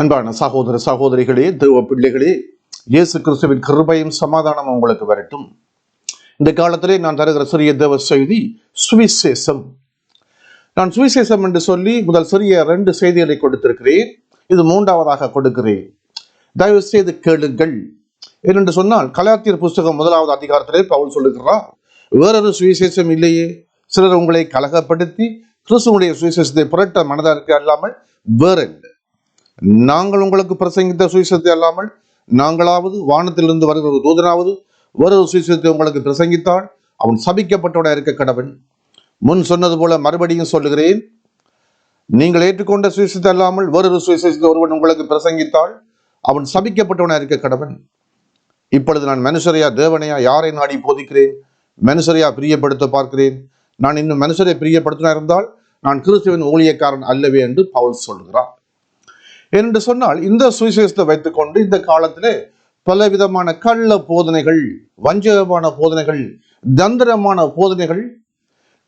அன்பான சகோதர சகோதரிகளே தேவ பிள்ளைகளே இயேசு கிறிஸ்துவின் கிருபையும் சமாதானம் உங்களுக்கு வரட்டும். இந்த காலத்திலே நான் தருகிற சிறிய தேவ செய்தி சுவிசேஷம். நான் சுவிசேஷம் என்று சொல்லி முதல் சிறிய ரெண்டு செய்திகளை கொடுத்திருக்கிறேன். இது மூன்றாவதாக கொடுக்கிறேன். தயவு செய்து கேளுங்கள். ஏனென்று சொன்னால் கலாத்தியர் புஸ்தகம் முதலாவது அதிகாரத்திலே பவுல் சொல்லுகிறார் வேறொரு சுவிசேஷம் இல்லையே. சிலர் உங்களை கலகப்படுத்தி கிறிஸ்துவனுடைய சுவிசேஷத்தை புரட்ட மனதாக அல்லாமல் வேறென்ன? நாங்கள் உங்களுக்கு பிரசங்கித்த சுவிசேஷத்தை அல்லாமல் நாங்களாவது வானத்திலிருந்து வருகிற ஒரு தூதனாவது வேறொரு சுவிசேஷத்தை உங்களுக்கு பிரசங்கித்தால் அவன் சபிக்கப்பட்டவனாக இருக்க கடவன் முன் சொன்னது போல மறுபடியும் சொல்லுகிறேன் நீங்கள் ஏற்றுக்கொண்ட சுவிசேஷத்தை அல்லாமல் வேறொரு சுவிசேஷத்தை ஒருவன் உங்களுக்கு பிரசங்கித்தால் அவன் சபிக்கப்பட்டவனாக இருக்க கடவன் இப்பொழுது நான் மனுஷரையா தேவனையா யாரை நாடி போதிக்கிறேன்? மனுஷரையா பிரியப்படுத்த பார்க்கிறேன்? நான் இன்னும் மனுஷரை பிரியப்படுத்தினா இருந்தால் நான் கிறிஸ்துவின் ஊழியக்காரன் அல்லவே என்று பவுல் சொல்கிறார். என்று சொன்னால் இந்த சுவிசேஷத்தை வைத்துக்கொண்டு இந்த காலத்திலே பலவிதமான கள்ள போதனைகள் வஞ்சகமான போதனைகள் தந்திரமான போதனைகள்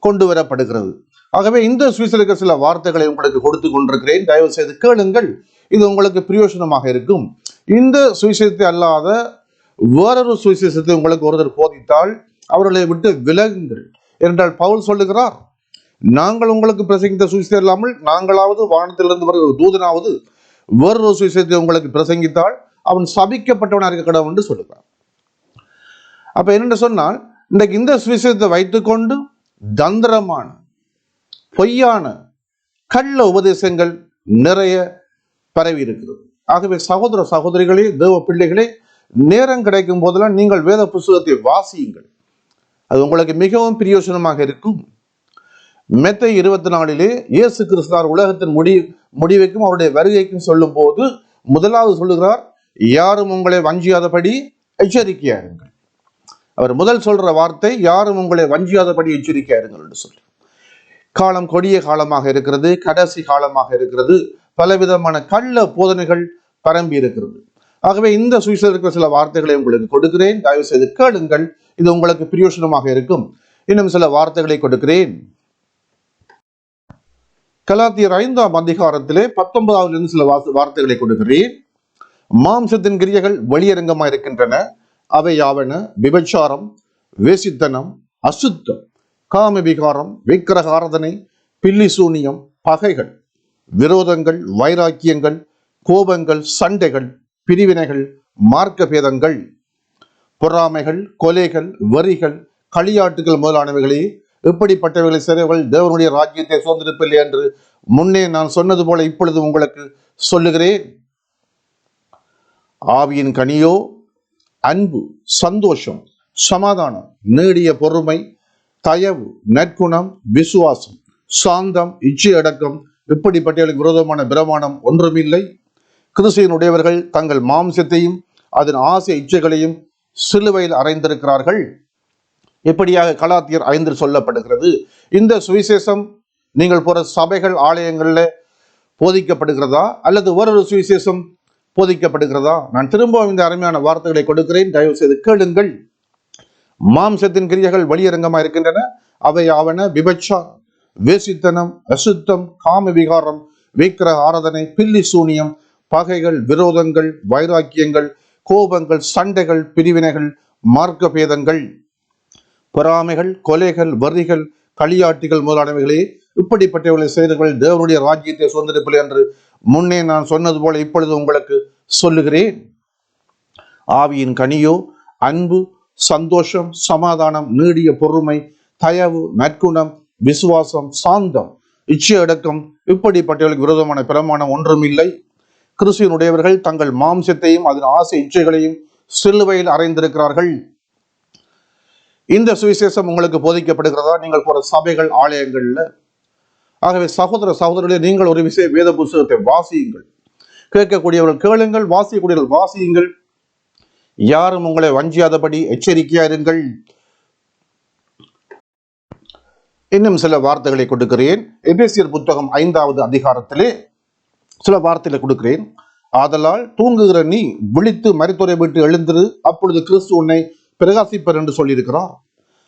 கொண்டு வரப்படுகிறது. ஆகவே இந்த சுவிசலுக்கு சில வார்த்தைகளை உங்களுக்கு கொடுத்து கொண்டிருக்கிறேன். தயவு செய்து கேளுங்கள். இது உங்களுக்கு பிரயோஜனமாக இருக்கும். இந்த சுவிசேஷத்தை அல்லாத வேறொரு சுவிசேஷத்தை உங்களுக்கு ஒருத்தர் போதித்தால் அவர்களை விட்டு விலகுங்கள். என்றால் பவுல் சொல்லுகிறார் நாங்கள் உங்களுக்கு பிரசங்கித்த சுவிசேஷம் இல்லாமல் நாங்களாவது வானத்திலிருந்து வருகிற தூதனாவது வேறொரு சுவிசேஷத்தை உங்களுக்கு பிரசங்கித்தால் அவன் சபிக்கப்பட்டவனாக இருக்க கடவுள் என்று சொல்லுகிறார். அப்ப என்னென்னு சொன்னால் இன்றைக்கு இந்த சுவிசேஷத்தை வைத்துக்கொண்டு தந்திரமான பொய்யான கள்ள உபதேசங்கள் நிறைய பரவி இருக்கிறது. ஆகவே சகோதர சகோதரிகளே தேவ பிள்ளைகளே நேரம் கிடைக்கும் போதெல்லாம் நீங்கள் வேத புஸ்தகத்தை வாசியுங்கள். அது உங்களுக்கு மிகவும் பிரயோஜனமாக இருக்கும். மெத்தை இருபத்தி நாலிலே இயேசு கிறிஸ்தார் உலகத்தின் முடி முடிவைக்கும் அவருடைய வருகைக்கும் சொல்லும் போது முதலாவது சொல்லுகிறார் யாரும் உங்களை வஞ்சியாதபடி எச்சரிக்கையா இருங்கள். அவர் முதல் சொல்ற வார்த்தை யாரும் உங்களை வஞ்சியாதபடி எச்சரிக்கையா இருங்கள் என்று சொல்லி. காலம் கொடிய காலமாக இருக்கிறது கடைசி காலமாக இருக்கிறது பலவிதமான கள்ள போதனைகள் பரம்பி இருக்கிறது. ஆகவே இந்த சுவிசேஷ சில வார்த்தைகளை உங்களுக்கு கொடுக்கிறேன். தயவு செய்து கேளுங்கள். இது உங்களுக்கு பிரயோஜனமாக இருக்கும். இன்னும் சில வார்த்தைகளை கொடுக்கிறேன். கலாத்தியர் ஐந்தாம் அதிகாரத்திலே பத்தொன்பதாவது சில வாச- வார்த்தைகளை கொடுக்கிறேன். மாம்சத்தின் கிரியைகள் வெளியரங்கமாக இருக்கின்றன. அவை யாவன? விபச்சாரம் வேசித்தனம் அசுத்தம் காமவிகாரம் விக்கிரகாரதனை பில்லிசூனியம் பகைகள் விரோதங்கள் வைராக்கியங்கள் கோபங்கள் சண்டைகள் பிரிவினைகள் மார்க்க பேதங்கள் பொறாமைகள் கொலைகள் வரிகள் களியாட்டுகள் முதலானவைகளே இப்படிப்பட்டவர்களை செய்தவர்கள் தேவனுடைய ராஜ்யத்தை சுதந்திரப்பில்லை என்று முன்னே நான் சொன்னது போல இப்பொழுது உங்களுக்கு சொல்லுகிறேன். ஆவியின் கனியோ அன்பு சந்தோஷம் சமாதானம் நீடிய பொறுமை தயவு நற்குணம் விசுவாசம் சாந்தம் இச்சி அடக்கம் இப்படிப்பட்டவர்களுக்கு விரோதமான பிரமாணம் ஒன்றுமில்லை. கிறிஸ்தியனுடையவர்கள் தங்கள் மாம்சத்தையும் அதன் ஆசை இச்சைகளையும் சிலுவையில் அறைந்திருக்கிறார்கள். இப்படியாக கலாத்தியர் ஐந்தில் சொல்லப்படுகிறது? இந்த சுவிசேஷம் நீங்கள் போற சபைகள் ஆலயங்களில் போதிக்கப்படுகிறதா? அல்லது வேறொரு சுவிசேஷம் போதிக்கப்படுகிறதா? நான் திரும்பவும் இந்த அருமையான வார்த்தைகளை கொடுக்கிறேன். தயவு செய்து கேளுங்கள். மாம்சத்தின் கிரியைகள் வெளியரங்கமாக இருக்கின்றன. அவை ஆவன விபட்சா வேசித்தனம் அசுத்தம் காம விகாரம் விக்கிரக ஆராதனை பில்லி சூனியம் பகைகள் விரோதங்கள் வைராக்கியங்கள் கோபங்கள் சண்டைகள் பிரிவினைகள் மார்க்க பேதங்கள் பொறாமைகள் கொலைகள் வரிகள் களியாட்டிகள் முதலானவைகளே இப்படிப்பட்டவர்களை செய்தவர்கள் தேவனுடைய ராஜ்யத்தை சுதந்திரப்பில்லை என்று முன்னே நான் சொன்னது போல இப்பொழுது உங்களுக்கு சொல்லுகிறேன். ஆவியின் கனியோ அன்பு சந்தோஷம் சமாதானம் நீடிய பொறுமை தயவு நற்குணம் விசுவாசம் சாந்தம் இச்சை அடக்கம் இப்படிப்பட்டவர்களுக்கு விரோதமான பிரமாணம் ஒன்றும் இல்லை கிறிஸ்துவனுடையவர்கள் தங்கள் மாம்சத்தையும் அதன் ஆசை இச்சைகளையும் சிலுவையில் அறைந்திருக்கிறார்கள். இந்த சுவிசேஷம் உங்களுக்கு போதிக்கப்படுகிறதா? நீங்கள் போற சபைகள் ஆலயங்கள்ல. ஆகவே சகோதர சகோதரர்களே நீங்கள் ஒரு விஷய வேத புஸ்தகத்தை வாசியுங்கள். கேட்கக்கூடியவர்கள் கேளுங்கள் வாசிக்கக்கூடியவர்கள் வாசியுங்கள். யாரும் உங்களை வஞ்சியாதபடி எச்சரிக்கையா இருங்கள் இன்னும் சில வார்த்தைகளை கொடுக்கிறேன். எபேசியர் புத்தகம் ஐந்தாவது அதிகாரத்திலே சில வார்த்தைகளை கொடுக்கிறேன். ஆதலால் தூங்குகிற நீ விழித்து மருத்துவரை விட்டு எழுந்திரு. அப்பொழுது கிறிஸ்து உன்னை பிரகாசிப்பர் என்று சொல்லியிருக்கிறார்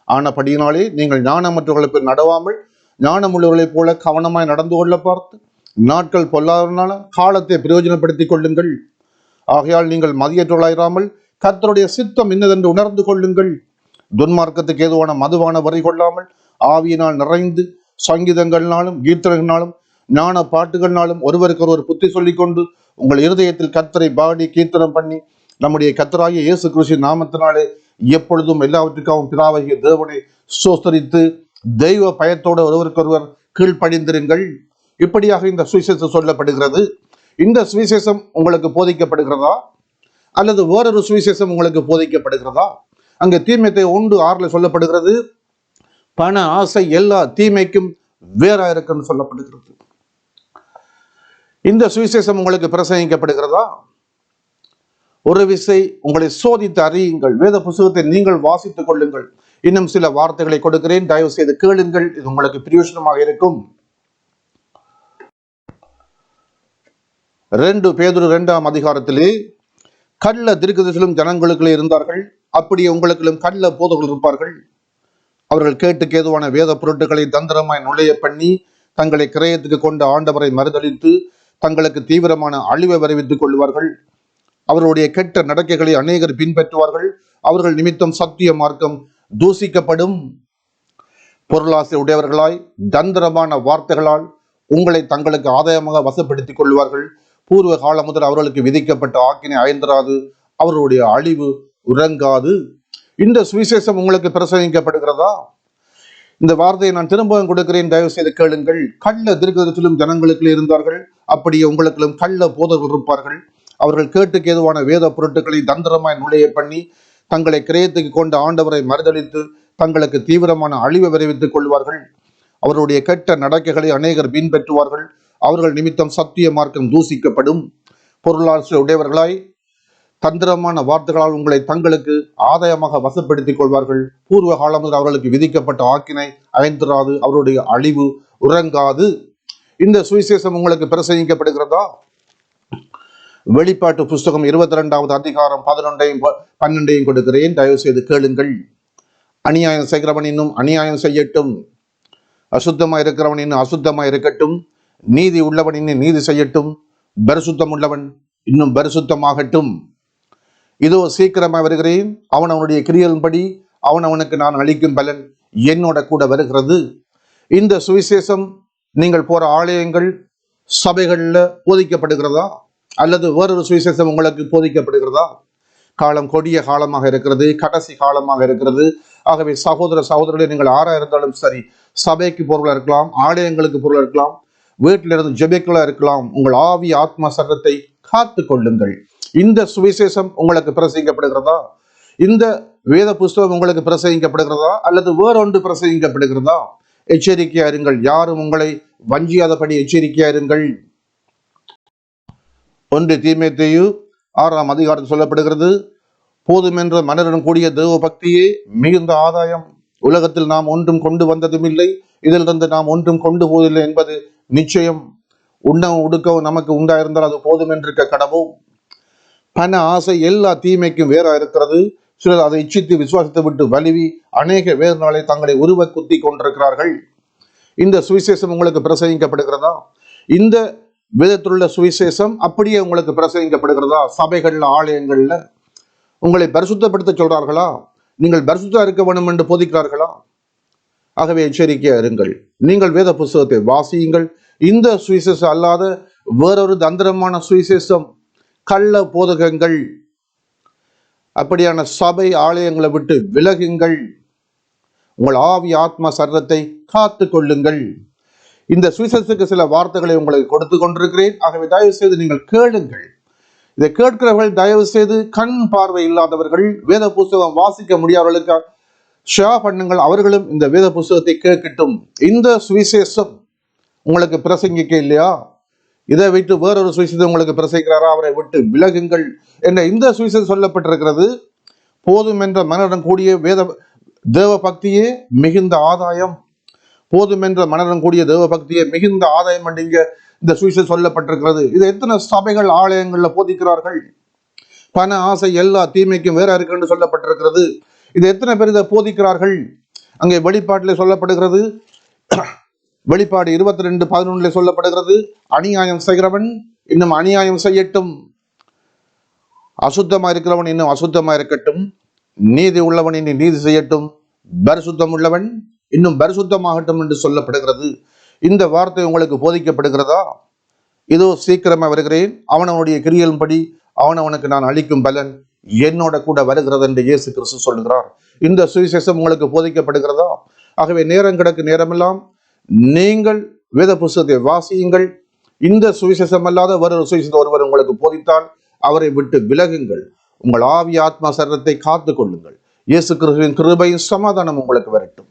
ஆனபடியினாலே நீங்கள் ஞானமற்றவர்களை போய் நடவாமல் ஞானமுள்ளவர்களைப் போல கவனமாய் நடந்து கொள்ள பார்த்து நாட்கள் பொல்லாதனால காலத்தை பிரயோஜனப்படுத்திக் கொள்ளுங்கள். ஆகையால் நீங்கள் மதியற்றவர்களாயிராமல் கர்த்தருடைய சித்தம் இன்னதென்று உணர்ந்து கொள்ளுங்கள். துன்மார்க்கத்துக்கு ஏதுவான மதுவான வரை கொள்ளாமல் ஆவியினால் நிறைந்து சங்கீதங்கள்னாலும் கீர்த்தனங்களாலும் ஞான பாட்டுகள்னாலும் ஒருவருக்கொருவர் புத்தி சொல்லிக்கொண்டு உங்கள் இருதயத்தில் கர்த்தரை பாடி கீர்த்தனம் பண்ணி நம்முடைய கத்தராகிய இயேசு கிறிஸ்து நாமத்தினாலே எப்பொழுதும் எல்லாவற்றுக்காகவும் பிதாவாகிய தேவனை சோஸ்தரித்து தெய்வ பயத்தோடு ஒருவருக்கொருவர் கீழ்ப்பணிந்திருங்கள். இப்படியாக இந்த சுவிசேஷம் சொல்லப்படுகிறது. இந்த சுவிசேஷம் உங்களுக்கு போதிக்கப்படுகிறதா? அல்லது வேறொரு சுவிசேஷம் உங்களுக்கு போதிக்கப்படுகிறதா? அங்கே தீமைத்தை ஒன்று ஆறில் சொல்லப்படுகிறது. பண ஆசை எல்லா தீமைக்கும் வேறா இருக்குன்னு சொல்லப்படுகிறது. இந்த சுவிசேஷம் உங்களுக்கு பிரசங்கிக்கப்படுகிறதா? ஒரு விசை உங்களை சோதித்து அறியுங்கள். வேத புஸ்தகத்தை நீங்கள் வாசித்துக் கொள்ளுங்கள். இன்னும் சில வார்த்தைகளை கொடுக்கிறேன். தயவு செய்து கேளுங்கள். இது உங்களுக்கு பிரயோஜனமாக இருக்கும். ரெண்டு பேதொரு இரண்டாம் அதிகாரத்திலே கள்ள திருக்கதரிசிலும் ஜனங்களுக்குள்ளே இருந்தார்கள். அப்படியே உங்களுக்குள்ளும் கள்ள போதர்கள் இருப்பார்கள். அவர்கள் கேட்டுக்கு ஏதுவான வேத பொருட்களை தந்திரமாய் நுழைய பண்ணி தங்களை கிரயத்துக்கு கொண்ட ஆண்டவரை மறுதளித்து தங்களுக்கு தீவிரமான அழிவை வரவித்துக் கொள்வார்கள். அவர்களுடைய கெட்ட நடக்கைகளை அநேகர் பின்பற்றுவார்கள். அவர்கள் நிமித்தம் சத்திய மார்க்கம் தூசிக்கப்படும். பொருளாசை உடையவர்களாய் தந்திரமான வார்த்தைகளால் உங்களை தங்களுக்கு ஆதாயமாக வசப்படுத்திக் கொள்வார்கள். பூர்வ காலம் முதல் அவர்களுக்கு விதிக்கப்பட்ட ஆக்கினை அயந்திராது அவர்களுடைய அழிவு உறங்காது. இந்த சுவிசேஷம் உங்களுக்கு பிரசங்கிக்கப்படுகிறதா? இந்த வார்த்தையை நான் திரும்பவும் கொடுக்கிறேன். தயவு செய்து கேளுங்கள். கள்ள திருக்கதத்திலும் ஜனங்களுக்கு இருந்தார்கள். அப்படியே உங்களுக்கும் கள்ள போதர்கள் இருப்பார்கள். அவர்கள் கேட்டுக்கு எதுவான வேத பொருட்களை தந்திரமாய் நுழைய பண்ணி தங்களை கிரயத்துக்கு கொண்ட ஆண்டவரை மறுதளித்து தங்களுக்கு தீவிரமான அழிவை விரைவித்துக் கொள்வார்கள். அவருடைய கெட்ட நடக்கைகளை அநேகர் பின்பற்றுவார்கள். அவர்கள் நிமித்தம் சத்திய மார்க்கம் தூசிக்கப்படும். பொருளாதார உடையவர்களாய் தந்திரமான வார்த்தைகளால் உங்களை தங்களுக்கு ஆதாயமாக வசப்படுத்திக் கொள்வார்கள். பூர்வ காலம் முதல் அவர்களுக்கு விதிக்கப்பட்ட ஆக்கினை அயந்திராது அவருடைய அழிவு உறங்காது. இந்த சுவிசேஷம் உங்களுக்கு பிரசங்கிக்கப்படுகிறதா? வெளிப்பாட்டு புஸ்தகம் இருபத்தி ரெண்டாவது அதிகாரம் பதினொன்றையும் பன்னெண்டையும் கொடுக்கிறேன். தயவு செய்து கேளுங்கள். அநியாயம் செய்கிறவன் இன்னும் அநியாயம் செய்யட்டும். அசுத்தமாக இருக்கிறவன் இன்னும் அசுத்தமாக இருக்கட்டும். நீதி உள்ளவன் இன்னும் நீதி செய்யட்டும். பரிசுத்தம் உள்ளவன் இன்னும் பரிசுத்தமாகட்டும். இதோ சீக்கிரமாக வருகிறேன். அவன் அவனுடைய கிரியலின்படி அவன் அவனுக்கு நான் அளிக்கும் பலன் என்னோட கூட வருகிறது. இந்த சுவிசேஷம் நீங்கள் போற ஆலயங்கள் சபைகளில் போதிக்கப்படுகிறதா அல்லது வேறொரு சுவிசேஷம் உங்களுக்கு போதிக்கப்படுகிறதா? காலம் கொடிய காலமாக இருக்கிறது கடைசி காலமாக இருக்கிறது. ஆகவே சகோதர சகோதரர்களே நீங்கள் ஆறாக இருந்தாலும் சரி சபைக்கு பொருளாக இருக்கலாம் ஆலயங்களுக்கு பொருளாக இருக்கலாம் வீட்டில் இருந்து ஜெபிக்கலா இருக்கலாம் உங்கள் ஆவி ஆத்மா சரத்தை காத்து கொள்ளுங்கள். இந்த சுவிசேஷம் உங்களுக்கு பிரசங்கிக்கப்படுகிறதா? இந்த வேத புஸ்தகம் உங்களுக்கு பிரசங்கிக்கப்படுகிறதா? அல்லது வேறொன்று பிரசங்கிக்கப்படுகிறதா? எச்சரிக்கையா இருங்கள். யாரும் உங்களை வஞ்சியாதபடி எச்சரிக்கையா இருங்கள். ஒன்று தீமைத்தையு ஆறாம் அதிகாரத்தில் சொல்லப்படுகிறது. போதுமென்ற மனதுடன் கூடிய தேவ பக்தியே மிகுந்த ஆதாயம். உலகத்தில் நாம் ஒன்றும் கொண்டு வந்ததும் இல்லை இதிலிருந்து நாம் ஒன்றும் கொண்டு போவதில்லை என்பது நிச்சயம். உண்ணவும் உடுக்கவும் நமக்கு உண்டாயிருந்தால் அது போதும் என்றிருக்க கடவும் பண ஆசை எல்லா தீமைக்கும் வேறா இருக்கிறது சிலர் அதை இச்சித்து விசுவாசத்தை விட்டு வலிவி அநேக வேறு நாளை தங்களை உருவ குத்தி கொண்டிருக்கிறார்கள். இந்த சுவிசேஷம் உங்களுக்கு பிரசங்கிக்கப்படுகிறதா? இந்த விதத்திலுள்ள சுவிசேஷம் அப்படியே உங்களுக்கு பிரசங்கிக்கப்படுகிறதா? சபைகள்ல ஆலயங்கள்ல உங்களை பரிசுத்தப்படுத்த சொல்றார்களா? நீங்கள் பரிசுத்தா இருக்க வேண்டும் என்று போதிக்கிறார்களா? ஆகவே எச்சரிக்கையா இருங்கள். நீங்கள் வேத புஸ்தகத்தை வாசியுங்கள். இந்த சுவிசேஷம் அல்லாத வேறொரு தந்திரமான சுவிசேஷம் கள்ள போதகங்கள் அப்படியான சபை ஆலயங்களை விட்டு விலகுங்கள். உங்கள் ஆவி ஆத்ம சரத்தை காத்து கொள்ளுங்கள். இந்த சுவிசேஷத்துக்கு சில வார்த்தைகளை உங்களுக்கு கொடுத்து கொண்டிருக்கிறேன். ஆகவே தயவு செய்து நீங்கள் கேளுங்கள். இதை கேட்கிறவர்கள் தயவு செய்து கண் பார்வை இல்லாதவர்கள் வேத புஸ்தகம் வாசிக்க முடியாதவர்களுக்கு ஷா பண்ணுங்கள். அவர்களும் இந்த வேத புஸ்தகத்தை கேட்கட்டும். இந்த சுவிசேஷம் உங்களுக்கு பிரசங்கிக்க இல்லையா? இதை விட்டு வேறொரு சுவிசேஷம் உங்களுக்கு பிரசங்கிக்கிறாரா? அவரை விட்டு விலகுங்கள் என்ற இந்த சுவிசேஷம் சொல்லப்பட்டிருக்கிறது. போதும் என்ற மனதுடன் கூடிய வேத தேவ பக்தியே மிகுந்த ஆதாயம். போதுமென்ற மனதம் கூடிய தேவ பக்தியை மிகுந்த ஆதாயம் என்று இங்க இந்த சுவிசேஷம் சொல்லப்பட்டிருக்கிறது. இது எத்தனை சபைகள் ஆலயங்கள்ல போதிக்கிறார்கள்? பண ஆசை எல்லா தீமைக்கும் வேற இருக்குன்னு சொல்லப்பட்டிருக்கிறது. இது எத்தனை பேர் இதை போதிக்கிறார்கள்? அங்கே வெளிப்பாட்டில் சொல்லப்படுகிறது. வெளிப்பாடு இருபத்தி ரெண்டு பதினொன்றுல சொல்லப்படுகிறது. அநியாயம் செய்கிறவன் இன்னும் அநியாயம் செய்யட்டும். அசுத்தமா இருக்கிறவன் இன்னும் அசுத்தமா இருக்கட்டும். நீதி உள்ளவன் இன்னும் நீதி செய்யட்டும். பரிசுத்தம் உள்ளவன் இன்னும் பரிசுத்தமாகட்டும் என்று சொல்லப்படுகிறது. இந்த வார்த்தை உங்களுக்கு போதிக்கப்படுகிறதா? இதோ சீக்கிரமாக வருகிறேன். அவனவனுடைய கிரியலின்படி அவனவனுக்கு நான் அளிக்கும் பலன் என்னோட கூட வருகிறது என்று இயேசு கிறிஸ்து சொல்கிறார். இந்த சுவிசேஷம் உங்களுக்கு போதிக்கப்படுகிறதா? ஆகவே நேரம் கிடக்கு நேரமெல்லாம் நீங்கள் வேத புஸ்தகத்தை வாசியுங்கள். இந்த சுவிசேஷம் அல்லாத வரும் சுவிசேஷத்தை ஒருவர் உங்களுக்கு போதித்தால் அவரை விட்டு விலகுங்கள். உங்கள் ஆவி ஆத்மா சரணத்தை காத்து கொள்ளுங்கள் இயேசு கிறிஸ்துவின் கிருபையும் சமாதானம் உங்களுக்கு வரட்டும்.